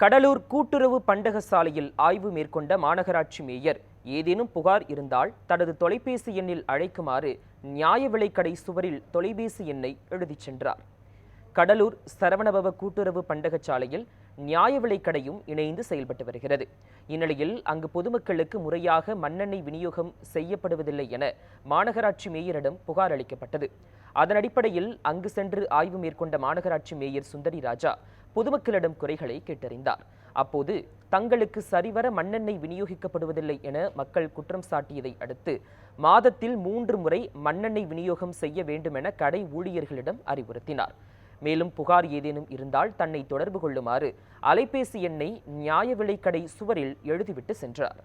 கடலூர் கூட்டுறவு பண்டக சாலையில் ஆய்வு மேற்கொண்ட மாநகராட்சி மேயர். ஏதேனும் புகார் இருந்தால் தனது தொலைபேசி எண்ணில் அழைக்குமாறு நியாய விலைக்கடை சுவரில் தொலைபேசி எண்ணை எழுதிச் சென்றார். கடலூர் சரவணபவ கூட்டுறவு பண்டகச்சாலையில் நியாய விலைக்கடையும் இணைந்து செயல்பட்டு வருகிறது. இந்நிலையில் அங்கு பொதுமக்களுக்கு முறையாக மண்ணெண்ணெய் விநியோகம் செய்யப்படுவதில்லை என மாநகராட்சி மேயரிடம் புகார் அளிக்கப்பட்டது. அதன் அடிப்படையில் அங்கு சென்று ஆய்வு மேற்கொண்ட மாநகராட்சி மேயர் சுந்தரி ராஜா பொதுமக்களிடம் குறைகளை கேட்டறிந்தார். அப்போது தங்களுக்கு சரிவர மண்ணெண்ணெய் விநியோகிக்கப்படுவதில்லை என மக்கள் குற்றம் சாட்டியதை அடுத்து மாதத்தில் மூன்று முறை மண்ணெண்ணெய் விநியோகம் செய்ய வேண்டுமென கடை ஊழியர்களிடம் அறிவுறுத்தினார். மேலும் புகார் ஏதேனும் இருந்தால் தன்னை தொடர்பு கொள்ளுமாறு அலைபேசி எண்ணை நியாய விலைக்கடை சுவரில் எழுதிவிட்டு சென்றார்.